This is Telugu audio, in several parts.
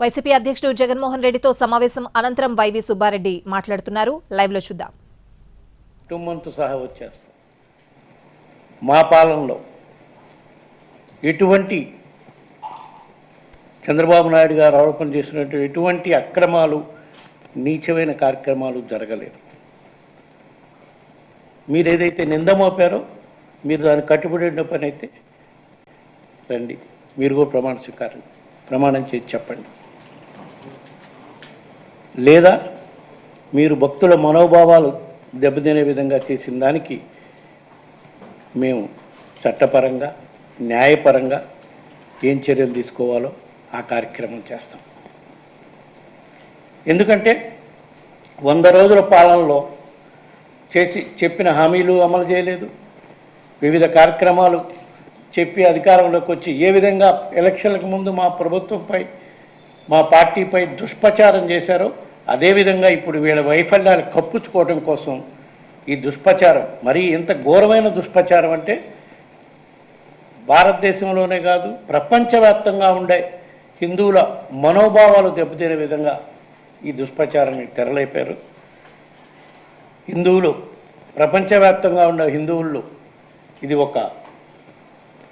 వైసీపీ అధ్యక్షుడు జగన్మోహన్ రెడ్డితో సమావేశం అనంతరం వైవి సుబ్బారెడ్డి మాట్లాడుతున్నారు. లైవ్లో చూద్దాం. కుటుంబంతో సహా వచ్చేస్తాం. మా పాలనలో ఎటువంటి చంద్రబాబు నాయుడు గారు ఆరోపణ చేసినట్టు ఎటువంటి అక్రమాలు నీచమైన కార్యక్రమాలు జరగలేదు. మీరు ఏదైతే నింద మోపారో మీరు దానికి కట్టుబడి ఉన్న పని అయితే రండి. మీరు కూడా ప్రమాణ స్వీకారం ప్రమాణం చేసి చెప్పండి. లేదా మీరు భక్తుల మనోభావాలు దెబ్బతినే విధంగా చేసిన దానికి మేము చట్టపరంగా న్యాయపరంగా ఏం చర్యలు తీసుకోవాలో ఆ కార్యక్రమం చేస్తాం. ఎందుకంటే వంద రోజుల పాలనలో చేసి చెప్పిన హామీలు అమలు చేయలేదు. వివిధ కార్యక్రమాలు చెప్పి అధికారంలోకి వచ్చి ఏ విధంగా ఎలక్షన్లకు ముందు మా ప్రభుత్వంపై మా పార్టీపై దుష్ప్రచారం చేశారో అదేవిధంగా ఇప్పుడు వీళ్ళ వైఫల్యాలు కప్పుచుకోవడం కోసం ఈ దుష్ప్రచారం మరీ ఇంత ఘోరమైన దుష్ప్రచారం అంటే భారతదేశంలోనే కాదు ప్రపంచవ్యాప్తంగా ఉండే హిందువుల మనోభావాలు దెబ్బతినే విధంగా ఈ దుష్ప్రచారాన్ని తెరలేపారు. హిందువులు ప్రపంచవ్యాప్తంగా ఉన్న హిందువుల్లో ఇది ఒక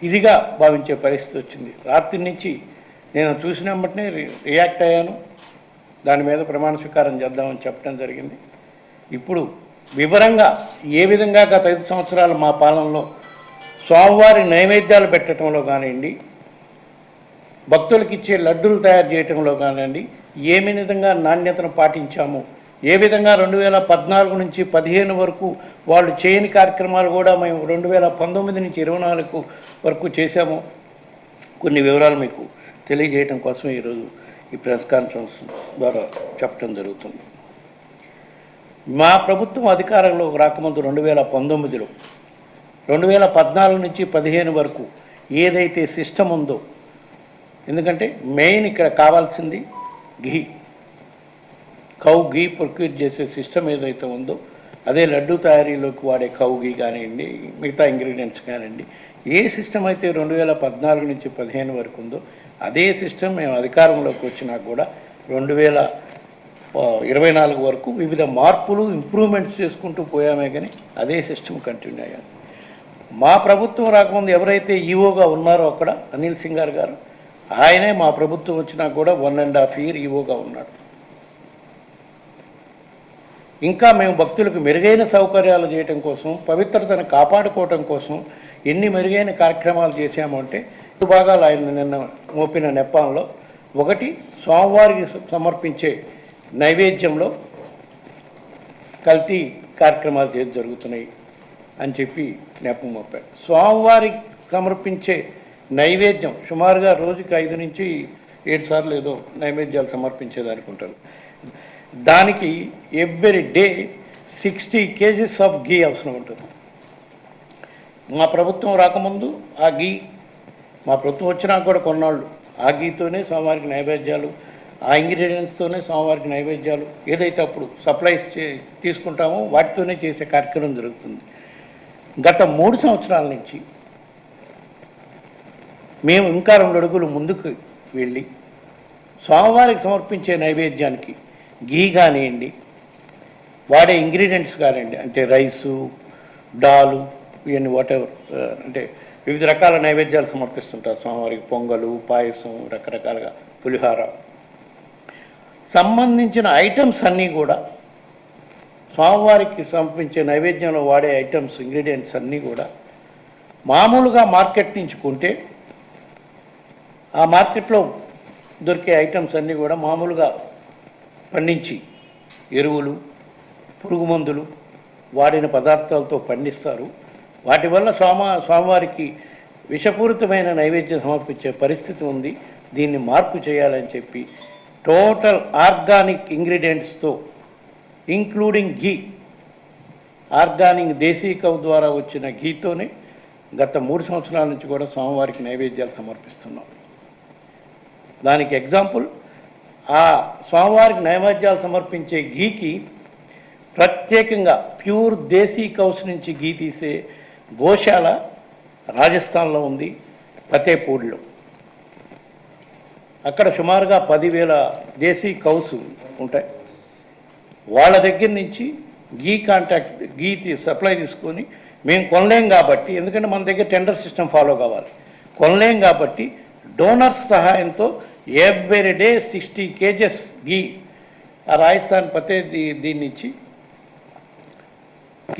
ఇదిగా భావించే పరిస్థితి వచ్చింది. రాత్రి నుంచి నేను చూసిన రి- రియాక్ట్ అయ్యాను. దాని మీద ప్రమాణ స్వీకారం చేద్దామని చెప్పడం జరిగింది. ఇప్పుడు వివరంగా ఏ విధంగా గత ఐదు సంవత్సరాలు మా పాలనలో స్వామివారి నైవేద్యాలు పెట్టడంలో కానివ్వండి భక్తులకు ఇచ్చే లడ్డూలు తయారు చేయటంలో కానివ్వండి ఏ విధంగా నాణ్యతను పాటించాము ఏ విధంగా రెండు వేల పద్నాలుగు నుంచి పదిహేను వరకు వాళ్ళు చేయని కార్యక్రమాలు కూడా మేము రెండు వేల పంతొమ్మిది నుంచి ఇరవై నాలుగు వరకు చేశాము. కొన్ని వివరాలు మీకు తెలియజేయటం కోసం ఈరోజు ఈ ప్రెస్ కాన్ఫరెన్స్ ద్వారా చెప్పడం జరుగుతుంది. మా ప్రభుత్వం అధికారంలో రాకముందు రెండు వేల పంతొమ్మిదిలో రెండు వేల పద్నాలుగు నుంచి పదిహేను వరకు ఏదైతే సిస్టమ్ ఉందో ఎందుకంటే మెయిన్ ఇక్కడ కావాల్సింది ఘీ. కౌ ఘీ ప్రొక్యూర్ చేసే సిస్టమ్ ఏదైతే ఉందో అదే లడ్డు తయారీలోకి వాడే కౌగి కానివ్వండి మిగతా ఇంగ్రీడియంట్స్ కానివ్వండి ఏ సిస్టమ్ అయితే రెండు వేల పద్నాలుగు నుంచి పదిహేను వరకు ఉందో అదే సిస్టమ్ మేము అధికారంలోకి వచ్చినా కూడా రెండు వేల ఇరవై నాలుగు వరకు వివిధ మార్పులు ఇంప్రూవ్మెంట్స్ చేసుకుంటూ పోయామే కానీ అదే సిస్టమ్ కంటిన్యూ అయ్యాను మా ప్రభుత్వం రాకముందు ఎవరైతే ఈవోగా ఉన్నారో అక్కడ అనిల్ సింగార్ గారు ఆయనే మా ప్రభుత్వం వచ్చినా కూడా వన్ అండ్ హాఫ్ ఇయర్ ఈవోగా ఉన్నాడు. ఇంకా మేము భక్తులకు మెరుగైన సౌకర్యాలు చేయటం కోసం పవిత్రతను కాపాడుకోవటం కోసం ఎన్ని మెరుగైన కార్యక్రమాలు చేశాము అంటే రెండు భాగాలు ఆయన నిన్న మోపిన నెప్పంలో. ఒకటి స్వామివారికి సమర్పించే నైవేద్యంలో కల్తీ కార్యక్రమాలు చేసి జరుగుతున్నాయి అని చెప్పి నెప్పం మోపారు. స్వామివారికి సమర్పించే నైవేద్యం సుమారుగా రోజుకి ఐదు నుంచి ఏడు సార్లు ఏదో నైవేద్యాలు సమర్పించేది ఉంటారు. దానికి every day sixty kgs of ghee అవసరం ఉంటుంది. మా ప్రభుత్వం రాకముందు ఆ గీ మా ప్రభుత్వం వచ్చినా కూడా కొన్నాళ్ళు. ఆ గీతోనే స్వామివారికి నైవేద్యాలు ఆ ఇంగ్రీడియంట్స్తోనే స్వామివారికి నైవేద్యాలు ఏదైతే అప్పుడు సప్లైస్ చే తీసుకుంటామో వాటితోనే చేసే కార్యక్రమం జరుగుతుంది. గత మూడు సంవత్సరాల నుంచి మేము ఇంకా రెండు అడుగులు ముందుకు వెళ్ళి స్వామివారికి సమర్పించే నైవేద్యానికి గీ కానివ్వండి వాడే ఇంగ్రీడియంట్స్ కానివ్వండి అంటే రైసు డాలు ఇవన్నీ వాటెవర్ అంటే వివిధ రకాల నైవేద్యాలు సమర్పిస్తుంటారు. స్వామివారికి పొంగలు పాయసం రకరకాలుగా పులిహార. సంబంధించిన ఐటమ్స్ అన్నీ కూడా స్వామివారికి సమర్పించే నైవేద్యంలో వాడే ఐటమ్స్ ఇంగ్రీడియంట్స్ అన్నీ కూడా మామూలుగా మార్కెట్ నుంచి కొంటే ఆ మార్కెట్లో దొరికే ఐటమ్స్ అన్నీ కూడా మామూలుగా పండించి ఎరువులు పురుగు మందులు వాడిన పదార్థాలతో పండిస్తారు. వాటి వల్ల స్వామ స్వామివారికి విషపూరితమైన నైవేద్యం సమర్పించే పరిస్థితి ఉంది. దీన్ని మార్పు చేయాలని చెప్పి టోటల్ ఆర్గానిక్ ఇంగ్రీడియంట్స్తో including ghee organic desi cow ద్వారా వచ్చిన ఘీతోనే గత మూడు సంవత్సరాల నుంచి కూడా స్వామివారికి నైవేద్యాలు సమర్పిస్తున్నాం. దానికి ఎగ్జాంపుల్ ఆ స్వామివారికి నైవేద్యాలు సమర్పించే ఘీకి ప్రత్యేకంగా ప్యూర్ దేశీ కౌస్ నుంచి ఘీ తీసే గోశాల రాజస్థాన్లో ఉంది ఫతేపూర్లో అక్కడ సుమారుగా పదివేల దేశీ కౌస్ ఉంటాయి. వాళ్ళ దగ్గర నుంచి గీ కాంటాక్ట్ గీ సప్లై తీసుకొని మేము కొనలేం కాబట్టి ఎందుకంటే మన దగ్గర టెండర్ సిస్టమ్ ఫాలో కావాలి. కొనలేం కాబట్టి డోనర్స్ సహాయంతో every day sixty kgs ghee ఆ రాజస్థాన్ పతే దీ- దీన్ని ఇచ్చి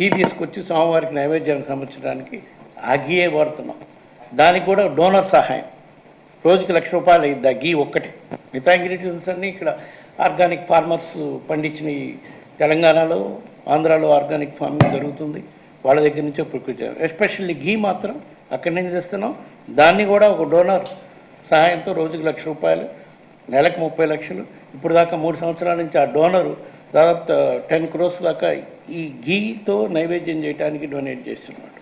గీ తీసుకొచ్చి స్వామివారికి నైవేద్యానికి సమర్చడానికి ఆ గీయే వాడుతున్నాం. దానికి కూడా డోనర్ సహాయం. రోజుకి లక్ష రూపాయలు అయింది ఆ గీ ఒక్కటి. మిగతా ఇంగ్రీడియంట్స్ అన్నీ ఇక్కడ ఆర్గానిక్ ఫార్మర్స్ పండించిన తెలంగాణలో ఆంధ్రాలో ఆర్గానిక్ ఫార్మింగ్ జరుగుతుంది. వాళ్ళ దగ్గర నుంచే ప్రకృతి ఎస్పెషల్లీ గీ మాత్రం అక్కడి నుంచి తెస్తున్నాం. దాన్ని కూడా ఒక డోనర్ సహాయంతో రోజుకి లక్ష రూపాయలు నెలకు ముప్పై లక్షలు. ఇప్పుడు దాకా మూడు సంవత్సరాల నుంచి ఆ డోనరు దాదాపు టెన్ క్రోర్స్ దాకా ఈ గీతో నైవేద్యం చేయడానికి డొనేట్ చేస్తున్నాడు.